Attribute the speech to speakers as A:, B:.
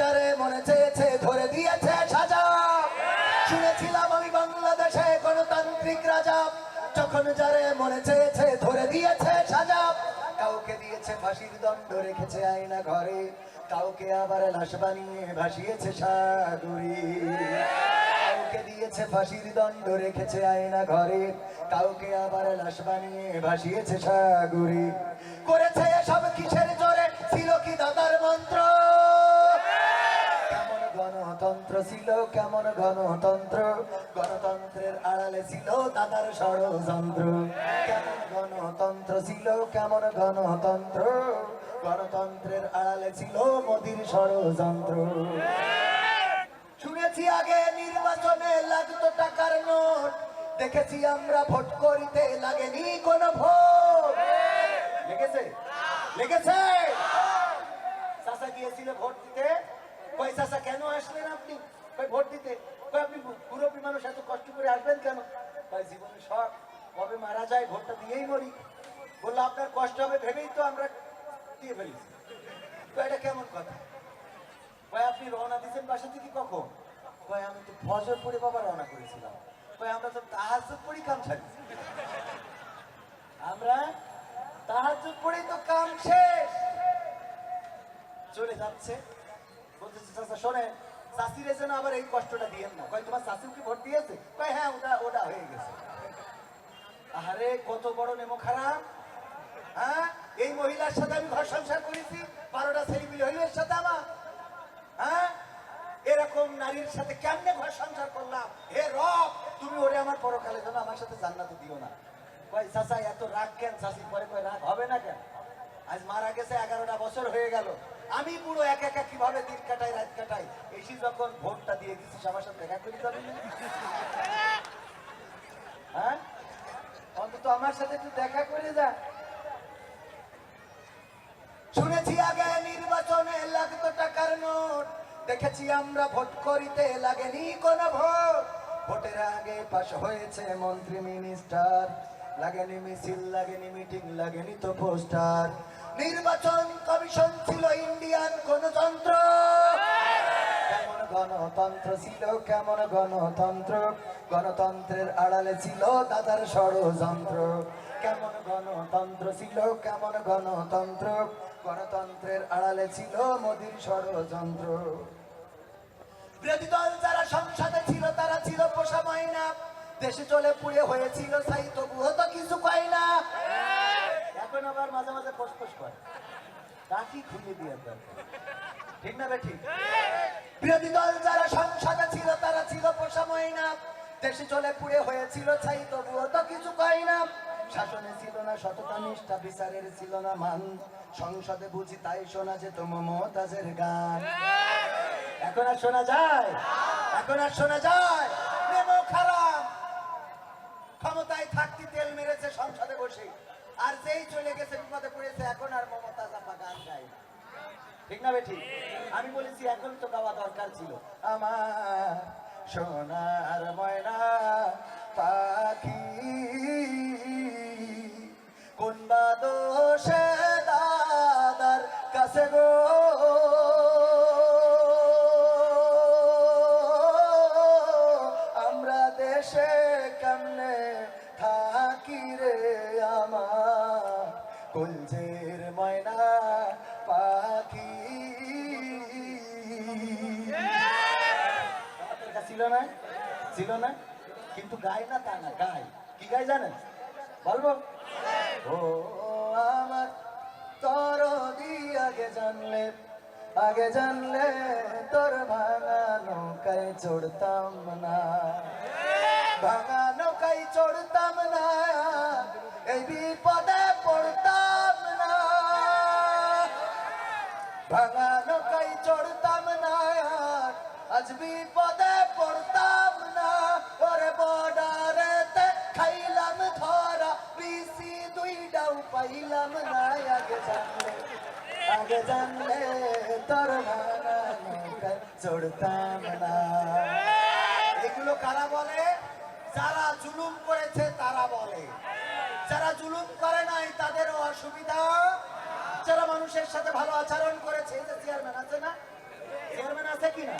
A: যারে মনে চেয়েছে, ধরে দিয়েছে সাজা। শুনেছিলাম আমি বাংলাদেশে গণতান্ত্রিক রাজা। যখন যারে মনে চেয়েছে, ধরে দিয়েছে সাজা। কাউকে দিয়েছে ফাঁসির দণ্ড, রেখেছে আয়না ঘরে। কাউকে আবার লাশ বানিয়ে ভাসিয়েছে সাগরে। কাউকে দিয়েছে ফাঁসির দণ্ড, রেখেছে আয়না ঘরে। কাউকে আবার লাশ বানিয়ে ভাসিয়েছে সাগরে। করেছে সব গণতন্ত্র ছিল কেমন গণতন্ত্র? গণতন্ত্রের আড়ালে ছিল দাদার ষড়যন্ত্র। কেমন গণতন্ত্র ছিল, কেমন গণতন্ত্র? গণতন্ত্রের আড়ালে ছিল মোদির ষড়যন্ত্র। শুনেছি আগে নির্বাচনে লাগতো টাকার নোট। দেখেছি আমরা ভোট করিতে লাগেনি কোন ভোট। লেগেছে? লেগেছে? গিয়েছিল ভোট দিতে। কই চাচা কেন আসলেন আপনি? ভোট দিতে? আপনি মুরব্বী মানুষ এত কষ্ট করে আসবেন কেন? কই জীবনে শখ, কবে মারা যায় ভোটটা দিয়েই মরি। বলল, আপনার কষ্ট হবে ভেবেই তো আমরা দিয়ে ফেলেছি। এটা কেমন কথা? কয়, আপনি রওনা দিয়েছেন বাসা থেকে কখন? কয়, আমি তো ফজর পড়ে বাবা রওনা করেছিলাম। কয়, আমরা তো তাহাজুদ পড়ি কাম ছাড়ি। আমরা তাহাজুদ পড়েই তো কাম শেষ। চলে যাচ্ছে। শোনে চাষিরে যেন আবার এই কষ্টটা দিয়েন না। কয়, তোমার চাষিও কি ভোট দিয়েছে কয় হ্যাঁ ওটা ওটা হয়ে গেছে। আরে কত বড় নেমো খারাপ। হ্যাঁ এই মহিলার সাথে আমি ঘর সংসার করেছি, বারোটা ছেলে মিলে হইল এর সাথে আমার। হ্যাঁ এরকম নারীর সাথে কেমনে ঘর সংসার করলাম? হে রব, তুমি ওরে আমার পরকালে জন্য আমার সাথে জান্নাতে দিও না। কয়, চাচা, এত রাগ কেন চাষি পরে কয়, রাগ হবে না কেন? আজ মারা গেছে এগারোটা বছর হয়ে গেল। আমি পুরো এক একা কীভাবে দিন কাটাই, রাত কাটাই? এসি যখন ভোটটা দিয়ে দিচ্ছিস আমার সাথে দেখা করি না? হ্যাঁ? অন্তত আমার সাথে একটু দেখা করে যা। শুনেছি আগে নির্বাচনে লাগতো টাকার নোট। দেখেছি আমরা ভোট করিতে লাগেনি কোন ভোট। ভোটের আগে পাশ হয়েছে মন্ত্রী, মিনিস্টার। লাগেনি মিছিল, লাগেনি মিটিং, লাগেনি তো পোস্টার। নির্বাচন কমিশন ছিল ইন্ডিয়ান গণতন্ত্র। গণতন্ত্র ছিল, কেমন গণতন্ত্র? গণতন্ত্রের আড়ালে ছিল দাদার ষড়যন্ত্র। কেমন গণতন্ত্র ছিল, কেমন গণতন্ত্র? গণতন্ত্রের আড়ালে ছিল মোদীর ষড়যন্ত্র। বিরোধী দল যারা সংসদে ছিল, তারা ছিল পোষা মাইনা দেশে চলে পুড়ে হয়েছিল সাই, তবুও তো কিছু পাই না। এখন আবার মাঝে মাঝে ফসফস করে। তাকি খুলে দিয়ে দরকার ঠিক না ঠিক? বিরোধী দল যারা সংসদে ছিল, তারা ছিল পোষা মহিনা দেশে চলে পুড়ে হয়েছিল ছাই তবুও তো কিছু কয় না। শাসনে ছিল না সততা, নিষ্ঠা, বিচারের ছিল না মান। সংসদে বুঝি তাই শোনা যে যেত মমতাজের গান। এখন আর শোনা যায়? এখন আর শোনা যায়? খারাপ। ক্ষমতায় থাকতে তেল মেরেছে সংসদে বসে। আর যেই চলে গেছে, বিপদে পড়েছে, এখন আর মমতা চাপা গান গায় ঠিক না বেঠি? আমি বলেছি, এখন তো গাওয়া দরকার ছিল। আমার সোনার ময়না পাখি কুলজের ময়না পাখি। ছিল না? ছিল না? কিন্তু গায় না তা না, গায়। কি গায় জানেন? বলব? ও আমার তর আগে জানলে আগে জানলে তোর ভাঙা নৌকায় চড়তাম না। ভাঙা নৌকায় চড়তাম বিপদে পড়তাম না। ওরে বর্ডারেতে খাইলাম ধরা। বিসি দুইটাও পাইলাম না। আগে জানলে আগে জানলে তোর চড়তাম না। এগুলো কারা বলে? যারা জুলুম করেছে তারা বলে। যারা জুলুম করে নাই তাদেরও অসুবিধা। যারা মানুষের সাথে ভালো আচরণ করেছে, যে চেয়ারম্যান আছে না? চেয়ারম্যান আছে কিনা?